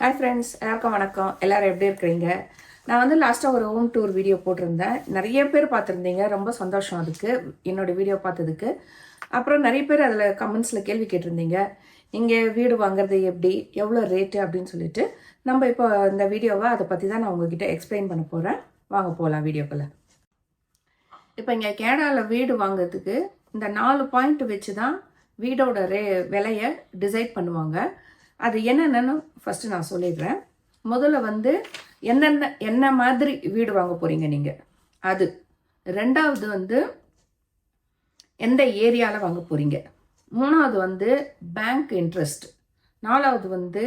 Hi friends எல்லாருக்கும் வணக்கம். எல்லாரும் எப்படி இருக்கிறீங்க? நான் வந்து லாஸ்ட்டாக ஒரு ஹோம் டூர் வீடியோ போட்டிருந்தேன். நிறைய பேர் பார்த்துருந்தீங்க. ரொம்ப சந்தோஷம் அதுக்கு. என்னோட வீடியோ பார்த்ததுக்கு. அப்புறம் நிறைய பேர் அதில் கமெண்ட்ஸில் கேள்வி கேட்டிருந்தீங்க. இங்கே வீடு வாங்குறது எப்படி? எவ்வளோ ரேட்டு அப்படின்னு சொல்லிட்டு. நம்ம இப்போ இந்த வீடியோவை அதை பற்றி தான் நான் உங்ககிட்ட எக்ஸ்பிளைன் பண்ண போகிறேன் வாங்க போகலாம் வீடியோக்குள்ள இப்போ இங்கே கேனடாவில் வீடு வாங்குறதுக்கு இந்த நாலு பாயிண்ட் வச்சு தான் வீடோட ரே விலையை டிசைட் பண்ணுவாங்க. அது என்னென்னு ஃபஸ்ட்டு நான் சொல்லிடுறேன். முதல்ல வந்து என்னென்ன என்ன மாதிரி வீடு வாங்க போகிறீங்க நீங்கள் அது. ரெண்டாவது வந்து எந்த ஏரியாவில் வாங்க போகிறீங்க மூணாவது வந்து பேங்க் இன்ட்ரெஸ்ட் நாலாவது வந்து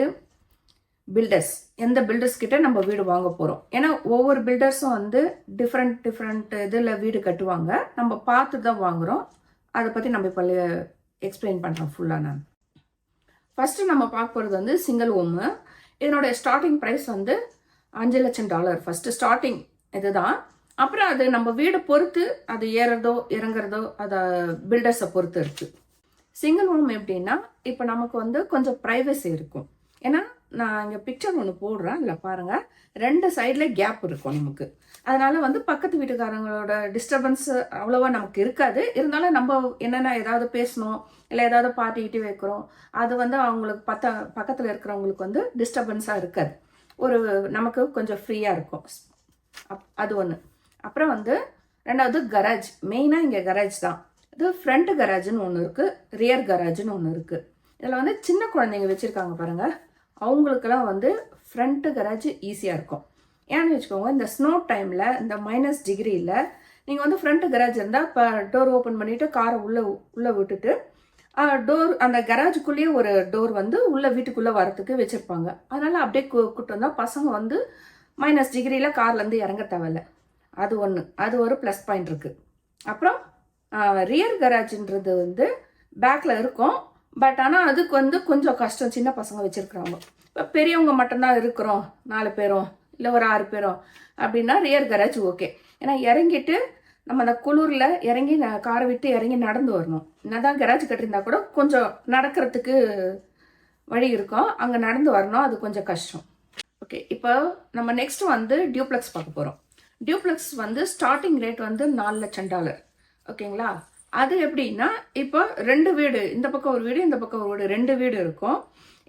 பில்டர்ஸ் எந்த பில்டர்ஸ் கிட்ட நம்ம வீடு வாங்க போகிறோம் ஏன்னா ஒவ்வொரு பில்டர்ஸும் வந்து டிஃப்ரெண்ட் டிஃப்ரெண்ட் இதில் வீடு கட்டுவாங்க. நம்ம பார்த்து தான் வாங்குகிறோம் அதை பற்றி நம்ம இப்போ எக்ஸ்பிளைன் பண்ணுறோம் ஃபுல்லாக நான். ஃபஸ்ட்டு நம்ம பார்க்க போகிறது வந்து சிங்கிள் ஓமு இதனுடைய ஸ்டார்டிங் ப்ரைஸ் வந்து அஞ்சு லட்சம் டாலர் ஃபஸ்ட்டு ஸ்டார்டிங் இதுதான். அப்புறம் அது நம்ம வீடை பொறுத்து அது ஏறதோ இறங்குறதோ அதை பில்டர்ஸை பொறுத்து இருக்குது சிங்கிள் ஹோம் எப்படின்னா இப்போ நமக்கு வந்து கொஞ்சம் ப்ரைவசி இருக்கும். ஏன்னா நான் இங்கே பிக்சர் ஒன்று போடுறேன். அதில் பாருங்கள் ரெண்டு சைடில் கேப் இருக்கும் நமக்கு. அதனால் வந்து பக்கத்து வீட்டுக்காரங்களோட டிஸ்டர்பன்ஸ் அவ்வளோவா நமக்கு இருக்காது. இருந்தாலும் நம்ம என்னென்ன ஏதாவது பேசணும் இல்லை ஏதாவது பாட்டிக்கிட்டு வைக்கிறோம் அது வந்து அவங்களுக்கு பத்த பக்கத்தில் இருக்கிறவங்களுக்கு வந்து டிஸ்டர்பன்ஸாக இருக்காது. ஒரு நமக்கு கொஞ்சம் ஃப்ரீயாக இருக்கும். அப் அது ஒன்று அப்புறம் வந்து ரெண்டாவது கராஜ் மெயினாக இங்கே கராஜ் தான். இது ஃப்ரண்ட் கராஜுன்னு ஒன்று இருக்குது ரியர் கராஜுன்னு ஒன்று இருக்குது இதில் வந்து சின்ன குழந்தைங்க வச்சுருக்காங்க பாருங்கள் அவங்களுக்கெல்லாம் வந்து ஃப்ரண்ட்டு கராஜ் ஈஸியாக இருக்கும். ஏன்னு வச்சுக்கோங்க இந்த ஸ்னோ டைமில் இந்த மைனஸ் டிகிரியில் நீங்கள் வந்து ஃப்ரண்ட்டு கராஜ் இருந்தால் இப்போ டோர் ஓப்பன் பண்ணிவிட்டு காரை உள்ளே உள்ளே விட்டுட்டு டோர் அந்த கராஜுக்குள்ளேயே ஒரு டோர் வந்து உள்ளே வீட்டுக்குள்ளே வரத்துக்கு வச்சுருப்பாங்க. அதனால் அப்படியே கூப்பிட்டு வந்தால் பசங்க வந்து மைனஸ் டிகிரியில் கார்லேருந்து இறங்க தேவையில்ல. அது ஒன்று அது ஒரு ப்ளஸ் பாயிண்ட் இருக்குது அப்புறம் ரியர் கராஜுன்றது வந்து பேக்கில் இருக்கும். பட் ஆனால் அதுக்கு வந்து கொஞ்சம் கஷ்டம். சின்ன பசங்க வச்சுருக்குறாங்க இப்போ பெரியவங்க மட்டும்தான் இருக்கிறோம். நாலு பேரும் இல்லை ஒரு ஆறு பேரும் அப்படின்னா ரியர் கராஜ் ஓகே ஏன்னா இறங்கிட்டு நம்ம அந்த குளிரில் இறங்கி காரை விட்டு இறங்கி நடந்து வரணும். என்னதான் கராஜ் கட்டியிருந்தா கூட கொஞ்சம் நடக்கிறதுக்கு வழி இருக்கும். அங்கே நடந்து வரணும். அது கொஞ்சம் கஷ்டம். ஓகே இப்போ நம்ம நெக்ஸ்ட் வந்து டியூப்ளெக்ஸ் பார்க்க போகிறோம் டியூப்ளெக்ஸ் வந்து ஸ்டார்டிங் ரேட் வந்து நாலு லட்சம் டாலர் ஓகேங்களா அது எப்படின்னா இப்போ ரெண்டு வீடு இந்த பக்கம் ஒரு வீடு இந்த பக்கம் ஒரு வீடு ரெண்டு வீடு இருக்கும்.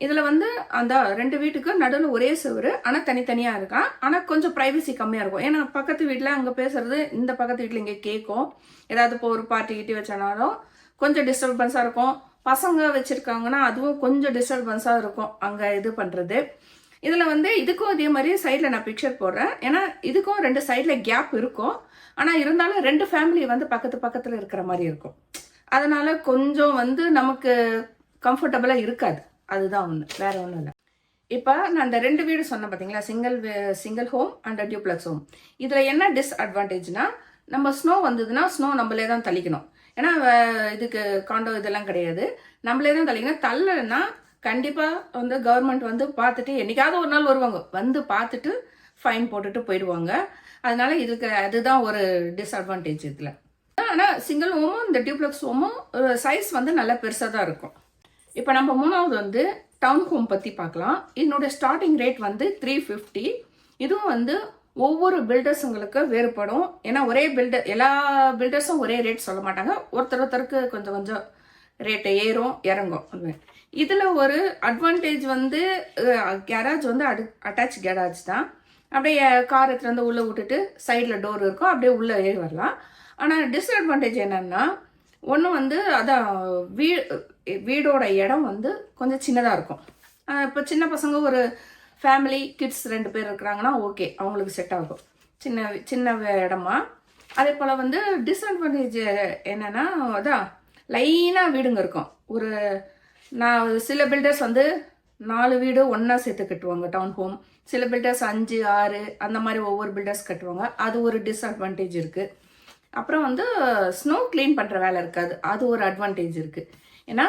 இதில் வந்து அந்த ரெண்டு வீட்டுக்கு நடுவில் ஒரே சுவர் ஆனால் தனித்தனியாக இருக்கான். ஆனால் கொஞ்சம் ப்ரைவசி கம்மியாக இருக்கும். ஏன்னா பக்கத்து வீட்டில் அங்கே பேசுறது இந்த பக்கத்து வீட்டில் இங்கே கேட்கும் ஏதாவது இப்போ ஒரு பார்ட்டி கிட்டி வச்சனாலும் கொஞ்சம் டிஸ்டர்பன்ஸாக இருக்கும். பசங்க வச்சுருக்காங்கன்னா அதுவும் கொஞ்சம் டிஸ்டர்பன்ஸாக இருக்கும். அங்கே இது பண்ணுறது இதில் வந்து இதுக்கும் அதே மாதிரி சைடில் நான் பிக்சர் போடுறேன். ஏன்னா இதுக்கும் ரெண்டு சைடில் கேப் இருக்கும். ஆனால் இருந்தாலும் ரெண்டு ஃபேமிலி வந்து பக்கத்து பக்கத்தில் இருக்கிற மாதிரி இருக்கும். அதனால் கொஞ்சம் வந்து நமக்கு கம்ஃபர்டபுளாக இருக்காது. அதுதான் ஒன்று வேற ஒன்றும் இல்லை. இப்போ நான் அந்த ரெண்டு வீடு சொன்னேன் பார்த்தீங்களா single single home and duplex home இதில் என்ன டிஸ்அட்வான்டேஜ்னா நம்ம ஸ்னோ வந்ததுன்னா ஸ்னோ நம்மளே தான் தள்ளிக்கணும். ஏன்னா இதுக்கு காண்டோ இதெல்லாம் கிடையாது. நம்மளே தான் தள்ளிக்கணும். தள்ளலைன்னா கண்டிப்பாக வந்து கவர்மெண்ட் வந்து பார்த்துட்டு என்னைக்காவது ஒரு நாள் வருவாங்க. வந்து பார்த்துட்டு ஃபைன் போட்டுட்டு போயிடுவாங்க. அதனால இதுக்கு அதுதான் ஒரு டிஸ்அட்வான்டேஜ் இதில். ஆனால் சிங்கிள் ஹோமும் இந்த டியூப்ளக்ஸ் ஹோமும் சைஸ் வந்து நல்லா பெருசாக தான் இருக்கும். இப்போ நம்ம மூணாவது வந்து டவுன் ஹோம் பற்றி பார்க்கலாம். இதனுடைய ஸ்டார்டிங் ரேட் வந்து த்ரீ ஃபிஃப்டி இதுவும் வந்து ஒவ்வொரு பில்டர்ஸுங்களுக்கு வேறுபடும். ஏன்னா ஒரே பில்டர் எல்லா பில்டர்ஸும் ஒரே ரேட் சொல்ல மாட்டாங்க. ஒருத்தர் ஒருத்தருக்கு கொஞ்சம் கொஞ்சம் ரேட்டு ஏறும் இறங்கும். இதில் ஒரு அட்வான்டேஜ் வந்து கேராஜ் வந்து அடு அட்டாச் கேராஜ் தான். அப்படியே கார் எடுத்துகிட்டு உள்ளே விட்டுட்டு சைடில் டோர் இருக்கும். அப்படியே உள்ளே ஏறி வரலாம். ஆனால் டிஸ்அட்வான்டேஜ் என்னென்னா ஒன்று வந்து அதான் வீ வீடோட இடம் வந்து கொஞ்சம் சின்னதாக இருக்கும். இப்போ சின்ன பசங்க ஒரு ஃபேமிலி கிட்ஸ் ரெண்டு பேர் இருக்கிறாங்கன்னா ஓகே அவங்களுக்கு செட் ஆகும். சின்ன சின்ன இடமா. அதே போல் வந்து டிஸ்அட்வான்டேஜ் என்னென்னா அதான் லைனாக வீடுங்க இருக்கும். ஒரு நான் சில பில்டர்ஸ் வந்து நாலு வீடு ஒன்றா சேர்த்து கட்டுவாங்க டவுன் ஹோம் சில பில்டர்ஸ் அஞ்சு ஆறு அந்த மாதிரி ஒவ்வொரு பில்டர்ஸ் கட்டுவாங்க. அது ஒரு டிஸ்அட்வான்டேஜ் இருக்குது அப்புறம் வந்து ஸ்னோ க்ளீன் பண்ணுற வேலை இருக்காது. அது ஒரு அட்வான்டேஜ் இருக்குது ஏன்னா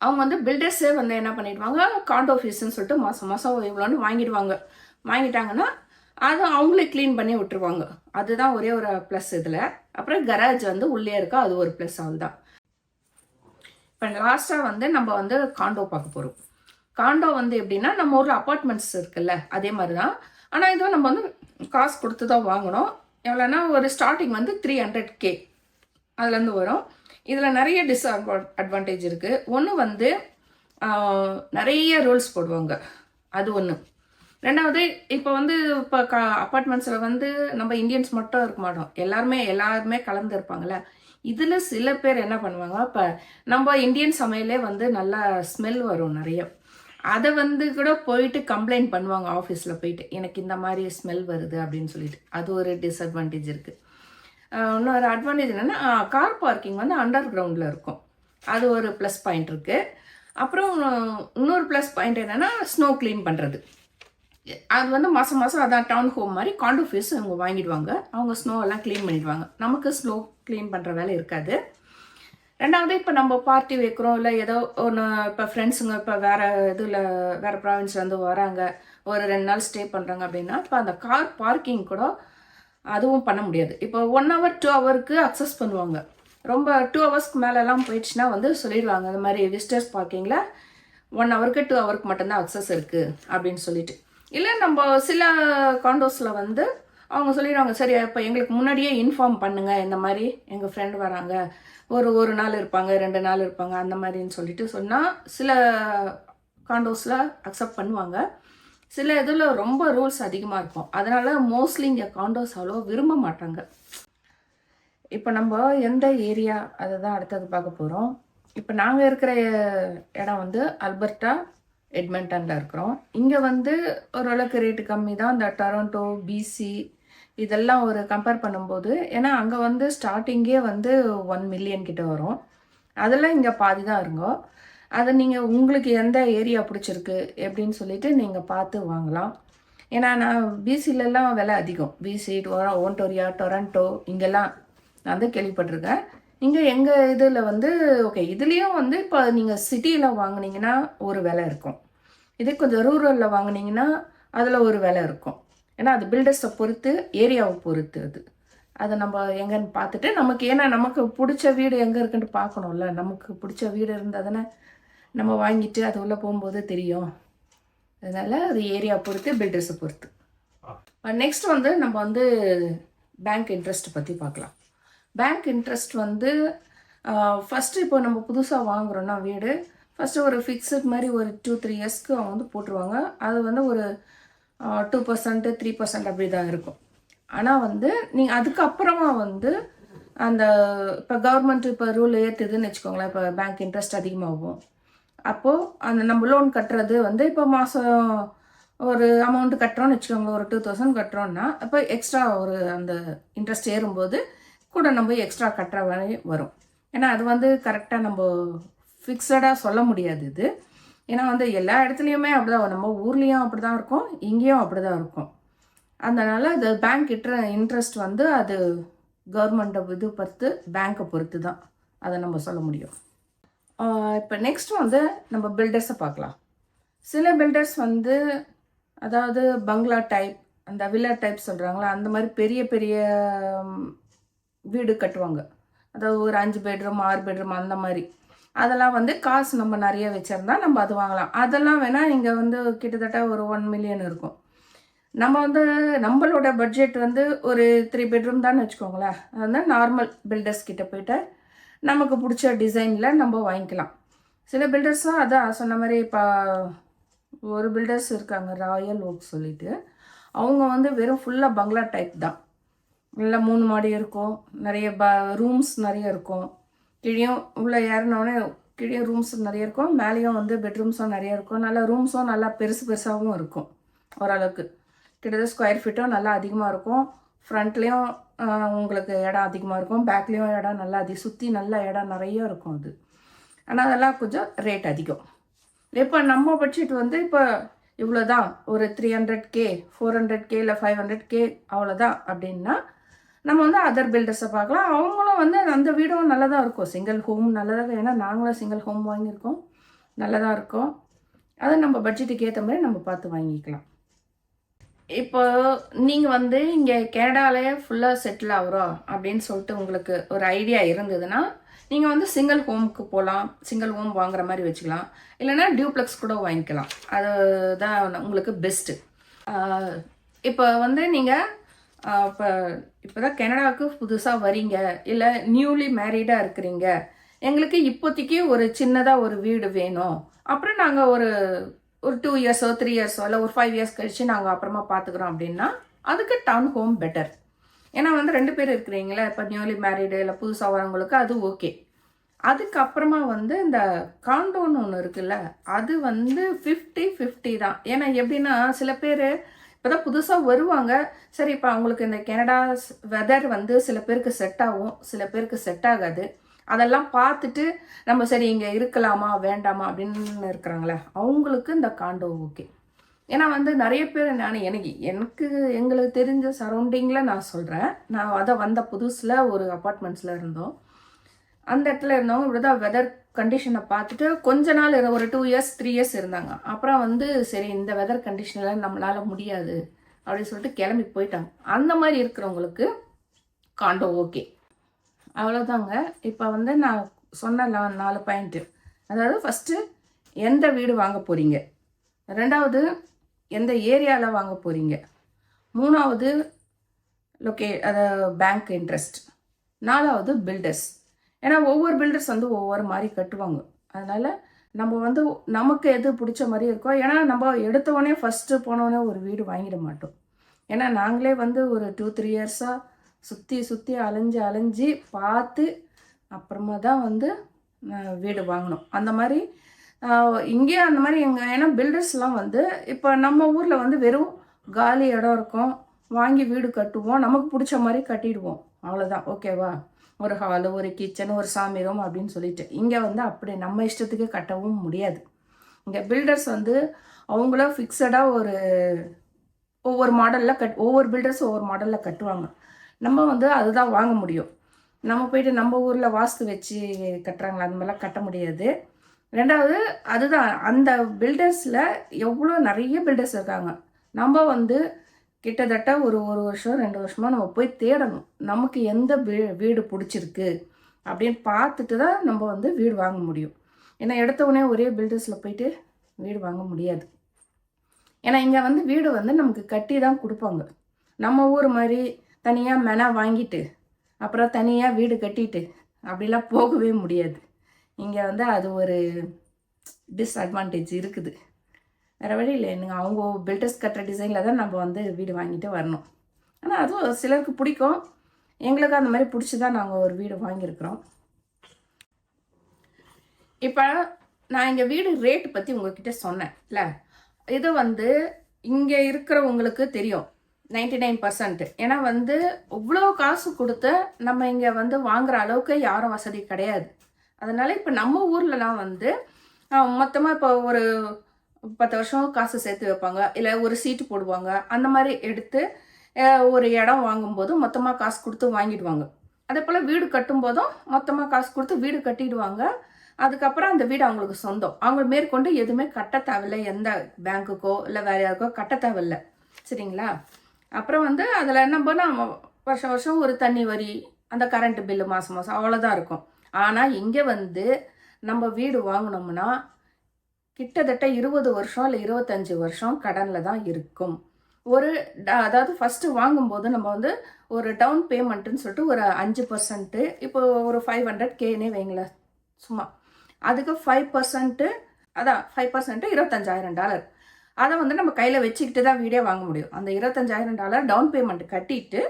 அவங்க வந்து பில்டர்ஸே வந்து என்ன பண்ணிடுவாங்க? காண்டோ ஃபீஸ்ன்னு சொல்லிட்டு மாதம் மாதம் இவ்வளோன்னு வாங்கிடுவாங்க. வாங்கிட்டாங்கன்னா அது அவங்களே க்ளீன் பண்ணி விட்டுருவாங்க. அதுதான் ஒரே ஒரு ப்ளஸ் இதில். அப்புறம் கராஜ் வந்து உள்ளே இருக்கா அது ஒரு ப்ளஸ் அவள் தான் இப்போ லாஸ்ட்டாக வந்து நம்ம வந்து காண்டோ பார்க்க போகிறோம் காண்டோ வந்து எப்படின்னா நம்ம ஊரில் அப்பார்ட்மெண்ட்ஸ் இருக்குல்ல அதே மாதிரி தான் ஆனால் இதுவும் நம்ம வந்து காசு கொடுத்து தான் வாங்கணும். எவ்வளோன்னா ஒரு ஸ்டார்டிங் வந்து த்ரீ ஹண்ட்ரட் கே அதுலேருந்து வரும். இதில் நிறைய டிஸ்அட்வா அட்வான்டேஜ் இருக்குது ஒன்று வந்து நிறைய ரூல்ஸ் போடுவாங்க. அது ஒன்று ரெண்டாவது இப்போ வந்து இப்போ க அப்பார்ட்மெண்ட்ஸில் வந்து நம்ம இந்தியன்ஸ் மட்டும் இருக்க மாட்டோம். எல்லாருமே எல்லாருமே கலந்து இருப்பாங்கல்ல இதில் சில பேர் என்ன பண்ணுவாங்க இப்போ நம்ம இந்தியன் சமையலே வந்து நல்லா ஸ்மெல் வரும் நிறைய. அதை வந்து கூட போயிட்டு கம்ப்ளைண்ட் பண்ணுவாங்க ஆஃபீஸில் போயிட்டு எனக்கு இந்த மாதிரி ஸ்மெல் வருது அப்படின்னு சொல்லிட்டு. அது ஒரு டிஸ்அட்வான்டேஜ் இருக்குது இன்னொரு அட்வான்டேஜ் என்னென்னா கார் பார்க்கிங் வந்து அண்டர் கிரவுண்டில் இருக்கும். அது ஒரு ப்ளஸ் பாயிண்ட் இருக்குது அப்புறம் இன்னொரு ப்ளஸ் பாயிண்ட் என்னென்னா ஸ்னோ க்ளீன் பண்ணுறது அது வந்து மாதம் மாதம் அதான் டவுன் ஹோம் மாதிரி காண்டோ ஃபீஸ் அவங்க வாங்கிடுவாங்க. அவங்க ஸ்னோ எல்லாம் க்ளீன் பண்ணிடுவாங்க. நமக்கு ஸ்னோ க்ளீன் பண்ணுற வேலை இருக்காது. ரெண்டாவது இப்போ நம்ம பார்ட்டி வைக்கிறோம். இல்லை ஏதோ ஒன்று இப்போ ஃப்ரெண்ட்ஸுங்க இப்போ வேறு இதில் வேறு ப்ராவின்ஸ்லேருந்து வராங்க. ஒரு ரெண்டு நாள் ஸ்டே பண்ணுறாங்க அப்படின்னா இப்போ அந்த கார் பார்க்கிங் கூட அதுவும் பண்ண முடியாது. இப்போ ஒன் ஹவர் டூ ஹவருக்கு அக்சஸ் பண்ணுவாங்க. ரொம்ப டூ ஹவர்ஸ்க்கு மேலெலாம் போயிடுச்சுன்னா வந்து சொல்லிடுவாங்க இந்த மாதிரி விசிட்டர்ஸ் பார்க்கிங்கில் ஒன் ஹவருக்கு டூ ஹவருக்கு மட்டும்தான் அக்சஸ் இருக்குது அப்படின்னு சொல்லிட்டு. இல்லை நம்ம சில காண்டோஸில் வந்து அவங்க சொல்லிடுவாங்க சரி இப்போ எங்களுக்கு முன்னாடியே இன்ஃபார்ம் பண்ணுங்கள் இந்த மாதிரி எங்கள் ஃப்ரெண்டு வராங்க. ஒரு ஒரு நாள் இருப்பாங்க ரெண்டு நாள் இருப்பாங்க அந்த மாதிரின்னு சொல்லிட்டு சொன்னால் சில காண்டோஸில் அக்செப்ட் பண்ணுவாங்க. சில இதில் ரொம்ப ரூல்ஸ் அதிகமாக இருக்கும். அதனால் மோஸ்ட்லி இங்கே காண்டோஸ் அவ்வளோ விரும்ப மாட்டாங்க. இப்போ நம்ம எந்த ஏரியா அதை தான் அடுத்தது பார்க்க போகிறோம் இப்போ நாங்கள் இருக்கிற இடம் வந்து அல்பர்ட்டா எட்மண்டனில் இருக்கிறோம். இங்கே வந்து ஓரளவுக்கு ரேட்டு கம்மி தான். இந்த டொரண்டோ பிசி இதெல்லாம் ஒரு கம்பேர் பண்ணும்போது ஏன்னா அங்கே வந்து ஸ்டார்டிங்கே வந்து ஒன் மில்லியன் கிட்ட வரும். அதெல்லாம் இங்கே பாதி தான் இருங்கோ அதை நீங்கள் உங்களுக்கு எந்த ஏரியா பிடிச்சிருக்கு எப்படின்னு சொல்லிட்டு நீங்கள் பார்த்து வாங்கலாம். ஏன்னா நான் பிசிலெல்லாம் விலை அதிகம். பிசி ஓன்டோரியா டொரண்டோ இங்கெல்லாம் நான் வந்து கேள்விப்பட்டிருக்கேன். இங்கே எங்கள் இதில் வந்து ஓகே இதுலேயும் வந்து இப்போ நீங்கள் சிட்டியில் வாங்கினீங்கன்னா ஒரு விலை இருக்கும். இதே கொஞ்சம் ரூரலில் வாங்குனீங்கன்னா அதில் ஒரு விலை இருக்கும். ஏன்னா அது பில்டர்ஸை பொறுத்து ஏரியாவை பொறுத்து அது. அதை நம்ம எங்கன்னு பார்த்துட்டு நமக்கு ஏன்னா நமக்கு பிடிச்ச வீடு எங்கே இருக்குன்னு பார்க்கணும்ல. நமக்கு பிடிச்ச வீடு இருந்தால் தானே நம்ம வாங்கிட்டு அது உள்ளே போகும்போது தெரியும். அதனால் அது ஏரியா பொறுத்து பில்டர்ஸை பொறுத்து. நெக்ஸ்ட் வந்து நம்ம வந்து பேங்க் இன்ட்ரெஸ்ட் பற்றி பார்க்கலாம். பேங்க் இன்ட்ரெஸ்ட் வந்து ஃபஸ்ட்டு இப்போ நம்ம புதுசாக வாங்குறோன்னா வீடு ஃபஸ்ட்டு ஒரு ஃபிக்ஸட் மாதிரி ஒரு டூ த்ரீ இயர்ஸ்க்கு அவங்க வந்து போட்டுருவாங்க. அது வந்து ஒரு டூ பர்சன்ட்டு த்ரீ பர்சன்ட் அப்படி தான் இருக்கும். ஆனால் வந்து நீங்கள் அதுக்கப்புறமா வந்து அந்த இப்போ கவர்மெண்ட் இப்போ ரூல் ஏற்றுதுன்னு வச்சுக்கோங்களேன். இப்போ பேங்க் இன்ட்ரெஸ்ட் அதிகமாகும். அப்போது அந்த நம்ம லோன் கட்டுறது வந்து இப்போ மாதம் ஒரு அமௌண்ட் கட்டுறோம்னு வச்சுக்கோங்க. ஒரு டூ தௌசண்ட் கட்டுறோம்னா அப்போ எக்ஸ்ட்ரா ஒரு அந்த இன்ட்ரெஸ்ட் ஏறும்போது கூட நம்ம எக்ஸ்ட்ரா கட்டுற மாதிரி வரும். ஏன்னா அது வந்து கரெக்டாக நம்ம ஃபிக்ஸடாக சொல்ல முடியாது இது. ஏன்னா வந்து எல்லா இடத்துலையுமே அப்படிதான் நம்ம ஊர்லேயும் அப்படி தான் இருக்கும். இங்கேயும் அப்படி தான் இருக்கும். அதனால் அது பேங்க் இட்ர இன்ட்ரெஸ்ட் வந்து அது கவர்மெண்ட்டை இது பொறுத்து பேங்க்கை பொறுத்து தான் அதை நம்ம சொல்ல முடியும். இப்போ நெக்ஸ்ட் வந்து நம்ம பில்டர்ஸை பார்க்கலாம். சில பில்டர்ஸ் வந்து அதாவது பங்களா டைப் அந்த வில்லா டைப் சொல்கிறாங்களா அந்த மாதிரி பெரிய பெரிய வீடு கட்டுவாங்க. அதாவது ஒரு அஞ்சு பெட்ரூம் ஆறு பெட்ரூம் அந்த மாதிரி. அதெல்லாம் வந்து காசு நம்ம நிறைய வச்சிருந்தா நம்ம அது வாங்கலாம். அதெல்லாம் வேணால் இங்கே வந்து கிட்டத்தட்ட ஒரு ஒன் மில்லியன் இருக்கும். நம்ம வந்து நம்மளோட பட்ஜெட் வந்து ஒரு த்ரீ பெட்ரூம் தான் வச்சுக்கோங்களேன். அது வந்து நார்மல் பில்டர்ஸ் கிட்ட போயிட்டு நமக்கு பிடிச்ச டிசைனில் நம்ம வாங்கிக்கலாம். சில பில்டர்ஸும் அதான் சொன்ன மாதிரி இப்போ ஒரு பில்டர்ஸ் இருக்காங்க ராயல் ஓக் சொல்லிட்டு. அவங்க வந்து வெறும் ஃபுல்லாக பங்களா டைப் தான். நல்லா மூணு மாடி இருக்கும். நிறைய ப ரூம்ஸ் நிறைய இருக்கும். கீழேயும் உள்ளே ஏறினோடனே கீழே ரூம்ஸ் நிறைய இருக்கும். மேலேயும் வந்து பெட்ரூம்ஸும் நிறைய இருக்கும். நல்லா ரூம்ஸும் நல்லா பெருசு பெருசாகவும் இருக்கும் ஓரளவுக்கு. கிட்டத்தட்ட ஸ்கொயர் ஃபீட்டும் நல்லா அதிகமாக இருக்கும். ஃப்ரண்ட்லேயும் உங்களுக்கு இடம் அதிகமாக இருக்கும். பேக்லேயும் இடம் நல்லா அதிகம் சுற்றி நல்ல இடம் நிறைய இருக்கும் அது. ஆனால் அதெல்லாம் கொஞ்சம் ரேட் அதிகம். இப்போ நம்ம பட்ஜெட் வந்து இப்போ இவ்வளோ தான் ஒரு three hundred K four hundred K இல்லை ஃபைவ் ஹண்ட்ரட் கே அவ்வளோதான் அப்படின்னா நம்ம வந்து அதர் பில்டர்ஸை பார்க்கலாம். அவங்களும் வந்து அந்த வீடும் நல்லதாக இருக்கும். சிங்கிள் ஹோம் நல்லதாக ஏன்னா நாங்களும் சிங்கிள் ஹோம் வாங்கியிருக்கோம். நல்லதாக இருக்கும். அதை நம்ம பட்ஜெட்டுக்கு ஏற்ற மாதிரி நம்ம பார்த்து வாங்கிக்கலாம். இப்போ நீங்கள் வந்து இங்கே கனடாலே ஃபுல்லாக செட்டில் ஆகுறோம் அப்படின்னு சொல்லிட்டு உங்களுக்கு ஒரு ஐடியா இருந்ததுன்னா நீங்கள் வந்து சிங்கிள் ஹோமுக்கு போகலாம். சிங்கிள் ஹோம் வாங்குற மாதிரி வச்சுக்கலாம். இல்லைன்னா டியூப்ளெக்ஸ் கூட வாங்கிக்கலாம். அதுதான் உங்களுக்கு பெஸ்ட்டு இப்போ வந்து நீங்கள் இப்போ இப்போ தான் கனடாவுக்கு புதுசாக வரீங்க. இல்லை நியூலி மேரீடாக இருக்கிறீங்க. எங்களுக்கு இப்போதைக்கு ஒரு சின்னதாக ஒரு வீடு வேணும். அப்புறம் நாங்கள் ஒரு ஒரு டூ இயர்ஸோ த்ரீ இயர்ஸோ இல்லை ஒரு ஃபைவ் இயர்ஸ் கழித்து நாங்கள் அப்புறமா பார்த்துக்குறோம் அப்படின்னா அதுக்கு டவுன் ஹோம் பெட்டர் ஏன்னா வந்து ரெண்டு பேர் இருக்கிறீங்களே இப்போ நியூலி மேரீடு இல்லை புதுசாக வரவங்களுக்கு அது ஓகே அதுக்கப்புறமா வந்து இந்த காண்டோன்னு ஒன்று இருக்குல்ல அது வந்து ஃபிஃப்டி ஃபிஃப்டி தான். ஏன்னா எப்படின்னா சில பேர் இப்போ தான் புதுசாக வருவாங்க. சரி இப்போ அவங்களுக்கு இந்த கனடா வெதர் வந்து சில பேருக்கு செட் ஆகும். சில பேருக்கு செட் ஆகாது. அதெல்லாம் பார்த்துட்டு நம்ம சரி இங்கே இருக்கலாமா வேண்டாமா அப்படின்னு இருக்கிறாங்களே அவங்களுக்கு இந்த காண்டோ ஓகே ஏன்னா வந்து நிறைய பேர் நான் எனக்கு எனக்கு எங்களுக்கு தெரிஞ்ச சரௌண்டிங்கில் நான் சொல்கிறேன் நான் அதை வந்த புதுசில் ஒரு அப்பார்ட்மெண்ட்ஸில் இருந்தோம். அந்த இடத்துல இருந்தவங்க இப்படிதான் வெதர் கண்டிஷனை பார்த்துட்டு கொஞ்ச நாள் ஒரு டூ இயர்ஸ் த்ரீ இயர்ஸ் இருந்தாங்க. அப்புறம் வந்து சரி இந்த வெதர் கண்டிஷனில் நம்மளால முடியாது அப்படின்னு சொல்லிட்டு கிளம்பி போயிட்டாங்க. அந்த மாதிரி இருக்கிறவங்களுக்கு காண்டோ ஓகே அவ்வளோதாங்க இப்போ வந்து நான் சொன்ன நாலு பாயிண்ட்டு அதாவது ஃபஸ்ட்டு எந்த வீடு வாங்க போகிறீங்க ரெண்டாவது எந்த ஏரியாவில் வாங்க போகிறீங்க மூணாவது லொக்கே அதாவது பேங்க் இன்ட்ரெஸ்ட் நாலாவது பில்டர்ஸ் ஏன்னா ஒவ்வொரு பில்டர்ஸ் வந்து ஒவ்வொரு மாதிரி கட்டுவாங்க. அதனால் நம்ம வந்து நமக்கு எது பிடிச்ச மாதிரி இருக்கோ ஏன்னா நம்ம எடுத்தவொடனே ஃபஸ்ட்டு போனோடனே ஒரு வீடு வாங்கிட மாட்டோம். ஏன்னா நாங்களே வந்து ஒரு டூ த்ரீ இயர்ஸாக சுற்றி சுற்றி அலைஞ்சு அலைஞ்சு பார்த்து அப்புறமா தான் வந்து வீடு வாங்கினோம். அந்த மாதிரி இங்கேயே இங்கே அந்த மாதிரி எங்கள் ஏன்னா பில்டர்ஸ்லாம் வந்து இப்போ நம்ம ஊரில் வந்து வெறும் காலி இடம் இருக்கும். வாங்கி வீடு கட்டுவோம். நமக்கு பிடிச்ச மாதிரி கட்டிடுவோம். அவ்வளோதான் ஓகேவா ஒரு ஹாலு ஒரு கிச்சன் ஒரு சாமி ரூம் அப்படின்னு சொல்லிட்டு. இங்கே வந்து அப்படி நம்ம இஷ்டத்துக்கு கட்டவும் முடியாது. இங்கே பில்டர்ஸ் வந்து அவங்கள ஃபிக்ஸடாக ஒரு ஒவ்வொரு மாடலில் கட் ஒவ்வொரு பில்டர்ஸ் ஒவ்வொரு மாடலில் கட்டுவாங்க. நம்ம வந்து அதுதான் வாங்க முடியும். நம்ம போயிட்டு நம்ம ஊரில் வாஸ்து வச்சு கட்டுறாங்களா? அந்த மாதிரிலாம் கட்ட முடியாது. ரெண்டாவது அதுதான் அந்த பில்டர்ஸில் எவ்வளோ நிறைய பில்டர்ஸ் இருக்காங்க. நம்ம வந்து கிட்டத்தட்ட ஒரு ஒரு வருஷம் ரெண்டு வருஷமாக நம்ம போய் தேடணும். நமக்கு எந்த வீ வீடு பிடிச்சிருக்கு அப்படின்னு பார்த்துட்டு தான் நம்ம வந்து வீடு வாங்க முடியும். ஏன்னா எடுத்த உடனே ஒரே பில்டர்ஸில் போயிட்டு வீடு வாங்க முடியாது. ஏன்னா இங்கே வந்து வீடு வந்து நமக்கு கட்டி தான் கொடுப்பாங்க. நம்ம ஊர் மாதிரி தனியாக மெனா வாங்கிட்டு அப்புறம் தனியாக வீடு கட்டிட்டு அப்படிலாம் போகவே முடியாது. இங்கே வந்து அது ஒரு டிஸ்அட்வான்டேஜ் இருக்குது. வேறு வழி இல்லை. என்னங்க அவங்க பில்டர்ஸ் கட்டுற டிசைனில் தான் நம்ம வந்து வீடு வாங்கிட்டு வரணும். ஆனால் அதுவும் சிலருக்கு பிடிக்கும். எங்களுக்கு அந்த மாதிரி பிடிச்சி தான் நாங்கள் ஒரு வீடு வாங்கியிருக்கிறோம். இப்போ நான் இங்கே வீடு ரேட்டு பற்றி உங்ககிட்ட இல்லை? இது வந்து இங்கே இருக்கிறவங்களுக்கு தெரியும் நைன்டி நைன் பர்சன்ட் ஏன்னா வந்து இவ்வளோ காசு கொடுத்து நம்ம இங்கே வந்து வாங்குற அளவுக்கு யாரும் வசதி கிடையாது. அதனால் இப்போ நம்ம ஊர்லலாம் வந்து மொத்தமாக இப்போ ஒரு பத்து வருஷம் காசு சேர்த்து வைப்பாங்க. இல்லை ஒரு சீட்டு போடுவாங்க. அந்த மாதிரி எடுத்து ஒரு இடம் வாங்கும்போது மொத்தமாக காசு கொடுத்து வாங்கிடுவாங்க. அதே போல் வீடு கட்டும்போதும் மொத்தமாக காசு கொடுத்து வீடு கட்டிடுவாங்க. அதுக்கப்புறம் அந்த வீடு அவங்களுக்கு சொந்தம். அவங்க மேற்கொண்டு எதுவுமே கட்ட தேவையில்ல. எந்த பேங்க்குக்கோ இல்லை வேற யாருக்கோ கட்ட தேவையில்லை. சரிங்களா? அப்புறம் வந்து அதில் என்ன பண்ணால் வருஷம் வருஷம் ஒரு தண்ணி வரி அந்த கரண்ட் பில்லு மாதம் மாதம் அவ்வளோதான் இருக்கும். ஆனால் இங்கே வந்து நம்ம வீடு வாங்கினோம்னா கிட்டத்தட்ட இருபது வருஷம் இல்லை இருபத்தஞ்சு வருஷம் கடனில் தான் இருக்கும். ஒரு ட- அதாவது ஃபஸ்ட்டு வாங்கும்போது நம்ம வந்து ஒரு டவுன் பேமெண்ட்டுன்னு சொல்லிட்டு ஒரு அஞ்சு பர்சன்ட்டு இப்போ ஒரு ஃபைவ் ஹண்ட்ரட் கேனே வைங்களேன் சும்மா. அதுக்கு ஃபைவ் பர்சன்ட்டு அதான் ஃபைவ் பர்சன்ட்டு இருபத்தஞ்சாயிரம் டாலர். அதை வந்து நம்ம கையில் வச்சுக்கிட்டு தான் வீடே வாங்க முடியும். அந்த இருபத்தஞ்சாயிரம் டாலர் டவுன் பேமெண்ட் கட்டிட்டு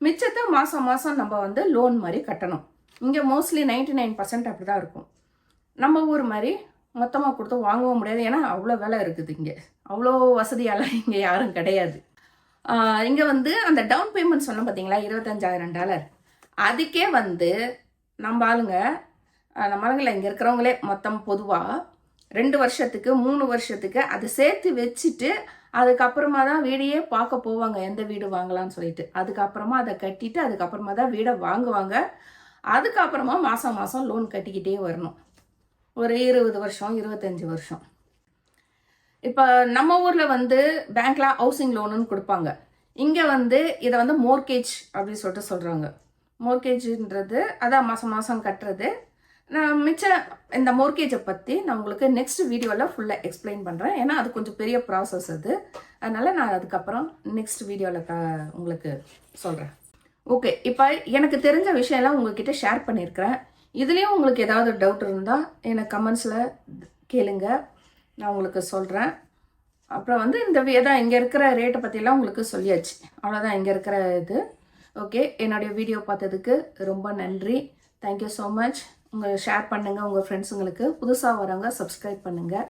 மிச்சத்தை மாதம் மாதம் நம்ம வந்து லோன் மாதிரி கட்டணும். இங்கே மோஸ்ட்லி நைன்டி நைன் பர்சன்ட் அப்படி தான் இருக்கும். நம்ம ஊர் மாதிரி மொத்தமாக கொடுத்து வாங்கவும் முடியாது. ஏன்னா அவ்வளோ விலை இருக்குது இங்கே. அவ்வளோ வசதியெல்லாம் இங்கே யாரும் கிடையாது. இங்கே வந்து அந்த டவுன் பேமெண்ட் சொன்னோம் பார்த்தீங்களா? இருபத்தஞ்சாயிரம் டாலர் அதுக்கே வந்து நம்ம ஆளுங்க நம்ம ஆளுங்களை இங்கே இருக்கிறவங்களே மொத்தம் பொதுவாக ரெண்டு வருஷத்துக்கு மூணு வருஷத்துக்கு அதை சேர்த்து வச்சுட்டு அதுக்கப்புறமா தான் வீடையே பார்க்க போவாங்க. எந்த வீடு வாங்கலாம்னு சொல்லிட்டு. அதுக்கப்புறமா அதை கட்டிட்டு அதுக்கப்புறமா தான் வீடை வாங்குவாங்க. அதுக்கப்புறமா மாதம் மாதம் லோன் கட்டிக்கிட்டே வரணும். ஒரு இருபது வருஷம் இருபத்தஞ்சி வருஷம். இப்போ நம்ம ஊரில் வந்து பேங்க்ல ஹவுசிங் லோனுன்னு கொடுப்பாங்க. இங்கே வந்து இதை வந்து மோர்கேஜ் அப்படின்னு சொல்லிட்டு சொல்கிறாங்க மோர்கேஜ்ன்றது அதான் மாதம் மாதம் கட்டுறது. நான் மிச்ச இந்த மோர்கேஜை பற்றி நான் உங்களுக்கு நெக்ஸ்ட் வீடியோவில் ஃபுல்லாக எக்ஸ்பிளைன் பண்ணுறேன் ஏன்னா அது கொஞ்சம் பெரிய ப்ராசஸ் அது. அதனால் நான் அதுக்கப்புறம் நெக்ஸ்ட் வீடியோவில் க உங்களுக்கு சொல்கிறேன் ஓகே இப்போ எனக்கு தெரிஞ்ச விஷயம்லாம் உங்ககிட்ட ஷேர் பண்ணியிருக்கிறேன். இதுலேயும் உங்களுக்கு ஏதாவது டவுட் இருந்தால் எனக்கு கமெண்ட்ஸில் கேளுங்க. நான் உங்களுக்கு சொல்கிறேன் அப்புறம் வந்து இந்த வேதான் இங்கே இருக்கிற ரேட்டை பற்றிலாம் உங்களுக்கு சொல்லியாச்சு. அவ்வளோதான் இங்கே இருக்கிற இது. ஓகே என்னுடைய வீடியோ பார்த்ததுக்கு ரொம்ப நன்றி. தேங்க்யூ ஸோ மச் உங்கள் ஷேர் பண்ணுங்கள் உங்கள் ஃப்ரெண்ட்ஸுங்களுக்கு புதுசாக வரவங்க சப்ஸ்கிரைப் பண்ணுங்கள்